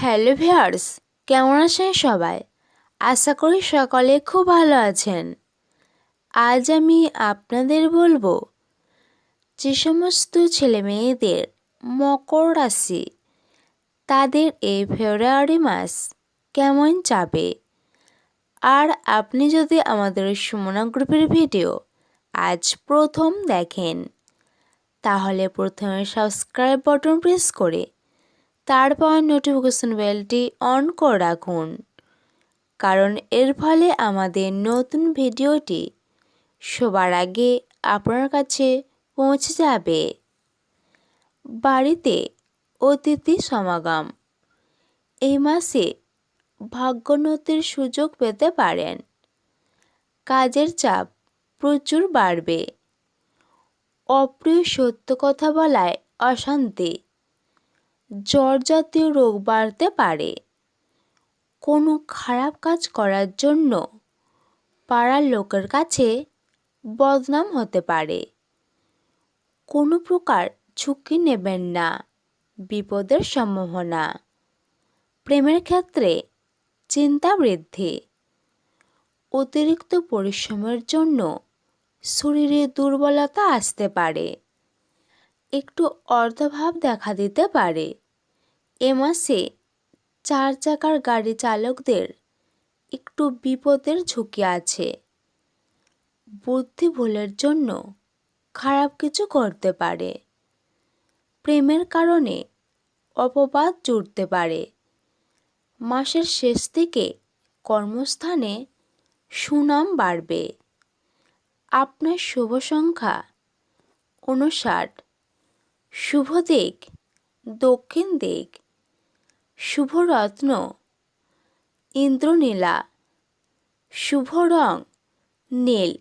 Hello viewers, কেমন আছেন সবাই? আশা করি সকলে খুব ভালো আছেন। আজ আমি আপনাদের বলব, যে সমস্ত ছেলে মেয়েদের মকর রাশি, তাদের এই ফেব্রুয়ারি মাস কেমন যাবে? আর আপনি যদি আমাদের সুমনা গ্রুপের ভিডিও আজ প্রথম দেখেন, তাহলে প্রথমে সাবস্ক্রাইব বাটন প্রেস করে তারপর নোটিফিকেশন বেলটি অন করে রাখুন। কারণ এর ফলে আমাদের নতুন ভিডিওটি সবার আগে আপনার কাছে পৌঁছে যাবে। বাড়িতে অতিথি সমাগম। এই মাসে ভাগ্যোন্নতির সুযোগ পেতে পারেন। কাজের চাপ প্রচুর বাড়বে। অপ্রিয় সত্য কথা বলায় অশান্তি। জ্বর জাতীয় রোগ বাড়তে পারে। কোনো খারাপ কাজ করার জন্য পাড়ার লোকের কাছে বদনাম হতে পারে। কোনো প্রকার ঝুঁকি নেবেন না, বিপদের সম্ভাবনা। প্রেমের ক্ষেত্রে চিন্তা বৃদ্ধি। অতিরিক্ত পরিশ্রমের জন্য শরীরে দুর্বলতা আসতে পারে। একটু অর্ধভাব দেখা দিতে পারে। এ মাসে চার চাকার গাড়ি চালকদের একটু বিপদের ঝুঁকি আছে। বুদ্ধি ভুলের জন্য খারাপ কিছু করতে পারে। প্রেমের কারণে অপবাদ জুড়তে পারে। মাসের শেষ দিকে কর্মস্থানে সুনাম বাড়বে। আপনার শুভ সংখ্যা উনষাট শুভ দিক দক্ষিণ দিক শুভরত্ন ইন্দ্রনীলা শুভ রং নীল।